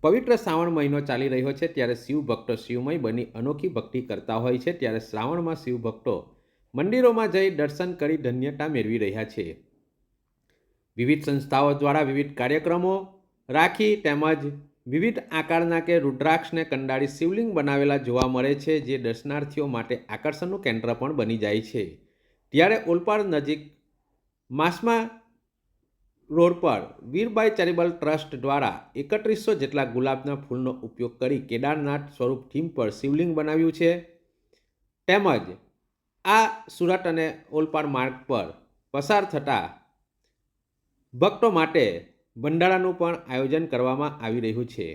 પવિત્ર શ્રાવણ મહિનો ચાલી રહ્યો છે ત્યારે શિવ ભક્તો શિવમય બની અનોખી ભક્તિ કરતા હોય છે ત્યારે શ્રાવણમાં શિવ ભક્તો મંદિરોમાં જઈ દર્શન કરી ધન્યતા મેળવી રહ્યા છે. વિવિધ સંસ્થાઓ દ્વારા વિવિધ કાર્યક્રમો રાખી તેમજ વિવિધ આકારના કે રુદ્રાક્ષને કંડાળી શિવલિંગ બનાવેલા જોવા મળે છે જે દર્શનાર્થીઓ માટે આકર્ષણનું કેન્દ્ર પણ બની જાય છે. ત્યારે ઓલપાડ નજીક માસમાં રોડ પર વીરબાઈ ચેરિબલ ટ્રસ્ટ દ્વારા એકત્રીસો જેટલા ગુલાબના ફૂલનો ઉપયોગ કરી કેદારનાથ સ્વરૂપ થીમ પર શિવલિંગ બનાવ્યું છે. તેમજ આ સુરત અને ઓલપાડ માર્ગ પર પસાર થતા ભક્તો માટે ભંડારાનું પણ આયોજન કરવામાં આવી રહ્યું છે.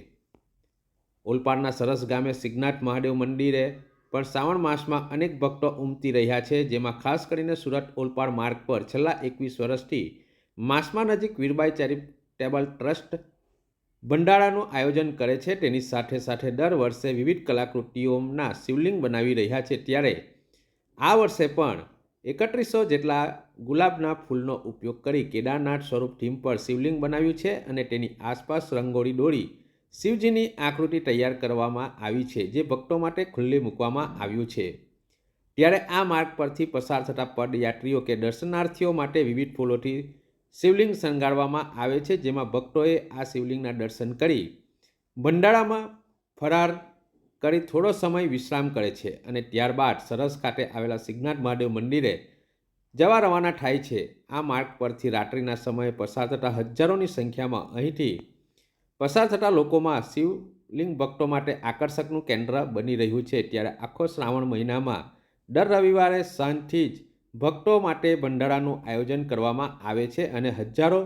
ઓલપાડના સરસ ગામે સિદ્ધનાથ મહાદેવ મંદિરે પણ શ્રાવણ માસમાં અનેક ભક્તો ઉમટી રહ્યા છે, જેમાં ખાસ કરીને સુરત ઓલપાડ માર્ગ પર છેલ્લા એકવીસ વર્ષથી માસમાં નજીક વીરબાઈ ચેરિટેબલ ટ્રસ્ટ ભંડારાનું આયોજન કરે છે. તેની સાથે સાથે દર વર્ષે વિવિધ કલાકૃતિઓના શિવલિંગ બનાવી રહ્યા છે. ત્યારે આ વર્ષે પણ એકત્રીસો જેટલા ગુલાબના ફૂલનો ઉપયોગ કરી કેદારનાથ સ્વરૂપ થીમ પર શિવલિંગ બનાવ્યું છે અને તેની આસપાસ રંગોળી દોરી શિવજીની આકૃતિ તૈયાર કરવામાં આવી છે, જે ભક્તો માટે ખુલ્લી મૂકવામાં આવ્યું છે. ત્યારે આ માર્ગ પરથી પસાર થતા પદયાત્રીઓ કે દર્શનાર્થીઓ માટે વિવિધ ફૂલોથી શિવલિંગ શણગારવામાં આવે છે, જેમાં ભક્તોએ આ શિવલિંગના દર્શન કરી ભંડારામાં ફરાર કરી થોડો સમય વિશ્રામ કરે છે અને ત્યારબાદ સરસ ખાતે આવેલા સિદ્ધનાથ મહાદેવ મંદિરે જવા રવાના થાય છે. આ માર્ગ પરથી રાત્રિના સમયે પસાર થતા હજારોની સંખ્યામાં અહીંથી પસાર થતા લોકોમાં શિવલિંગ ભક્તો માટે આકર્ષકનું કેન્દ્ર બની રહ્યું છે. ત્યારે આખો શ્રાવણ મહિનામાં દર રવિવારે સાંજથી જ ભક્તો માટે ભંડારાનું આયોજન કરવામાં આવે છે અને હજારો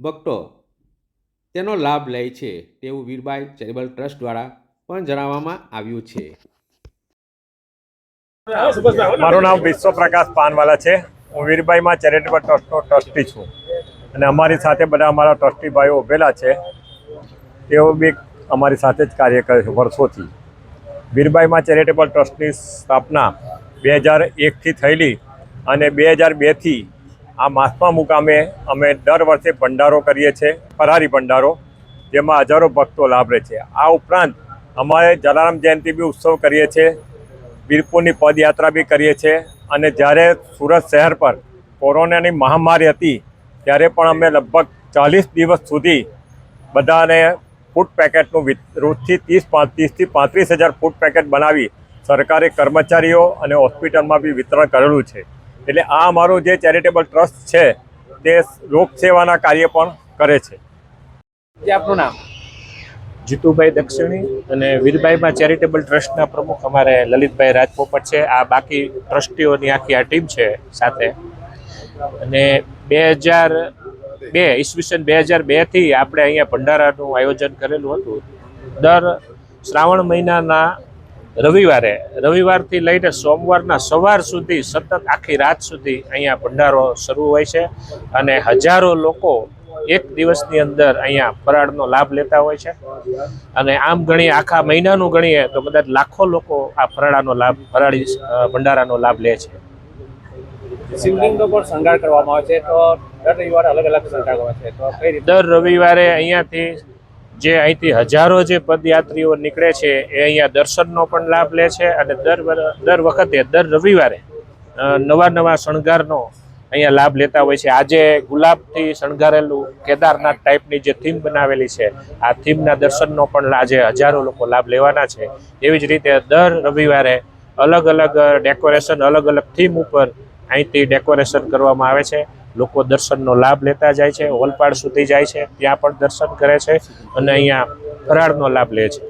ભક્તો તેનો લાભ લે છે તેવું વીરબાઈ ચેરિટેબલ ટ્રસ્ટ દ્વારા પણ જણાવવામાં આવ્યું છે. મારું નામ વિશ્વપ્રકાશ પાનવાલા છે. હું વીરબાઈમાં ચેરિટેબલ ટ્રસ્ટનો ટ્રસ્ટી છું. અને અમારી સાથે બધા અમારા ટ્રસ્ટી ભાઈઓ ઉભેલા છે. તેઓ બી અમારી સાથે જ કાર્ય કરે છે વર્ષોથી. વીરબાઈમાં ચેરિટેબલ ટ્રસ્ટની સ્થાપના બે હજાર એકથી થયેલી અને બે હજાર બેથી આ માસમા મુકામે અમે દર વર્ષે ભંડારો કરીએ છીએ, ફરારી ભંડારો, જેમાં હજારો ભક્તો લાભ લે છે. આ ઉપરાંત અમારે જલારામ જયંતિ બી ઉત્સવ કરીએ છીએ, વીરપુરની પદયાત્રા બી કરીએ છીએ, અને જ્યારે સુરત શહેર પર કોરોનાની મહામારી હતી, ત્યારે પણ અમે લગભગ ચાલીસ દિવસ સુધી બધાને ફૂડ પેકેટનું રોજથી ત્રીસ ત્રીસથી પાંત્રીસ હજાર ફૂડ પેકેટ બનાવી સરકારી કર્મચારીઓ અને હોસ્પિટલમાં બી વિતરણ કરેલું છે. એટલે આ અમારું જે ચેરિટેબલ ટ્રસ્ટ છે તે લોક સેવાના કાર્ય પણ કરે છે. જે આપનું નામ? જીતુભાઈ દક્ષિણી અને વીરભાઈમાં ચેરિટેબલ ટ્રસ્ટના પ્રમુખ અમારે લલિતભાઈ રાજપોપટ છે. આ બાકી ટ્રસ્ટીઓની આખી આ ટીમ છે સાથે. અને બે હજાર બે ઈસવીસન બે હજાર બેથી આપણે અહીંયા ભંડારાનું આયોજન કરેલું હતું. દર શ્રાવણ મહિનાના રવિવારે રવિવારથી લઈને સોમવારના સવાર સુધી સતત આખી રાત સુધી અહીંયા ભંડારો શરૂ હોય છે અને હજારો લોકો એક દિવસની અંદર અહીંયા ફરાળનો લાભ લેતા હોય છે. અને આમ ગણીએ આખા મહિનાનું ગણીએ તો કદાચ લાખો લોકો આ ફરાળાનો લાભ ફરાળી ભંડારાનો લાભ લે છે. શિવલિંગનો પણ શણગાર કરવામાં આવે છે. તો દર રવિવારે અલગ અલગ શણગાર કરવામાં છે. તો દર રવિવારે અહીંયાથી જે અહીંથી હજારો જે પદયાત્રીઓ નીકળે છે, એ અહીંયા દર્શનનો પણ લાભ લે છે અને દર દર વખતે, દર રવિવારે નવા નવા શણગારનો અહીંયા લાભ લેતા હોય છે. આજે ગુલાબથી શણગારેલું કેદારનાથ ટાઈપની જે થીમ બનાવેલી છે, આ થીમના દર્શનનો પણ આજે હજારો લોકો લાભ લેવાના છે. એવી જ રીતે દર રવિવારે અલગ અલગ ડેકોરેશન અલગ અલગ થીમ ઉપર અહીંથી ડેકોરેશન કરવામાં આવે છે. લોકો દર્શનનો લાભ લેતા જાય છે, ઓલપાડ સુધી જાય છે, ત્યાં પણ દર્શન કરે છે અને અહીંયા ફરાળનો લાભ લે છે.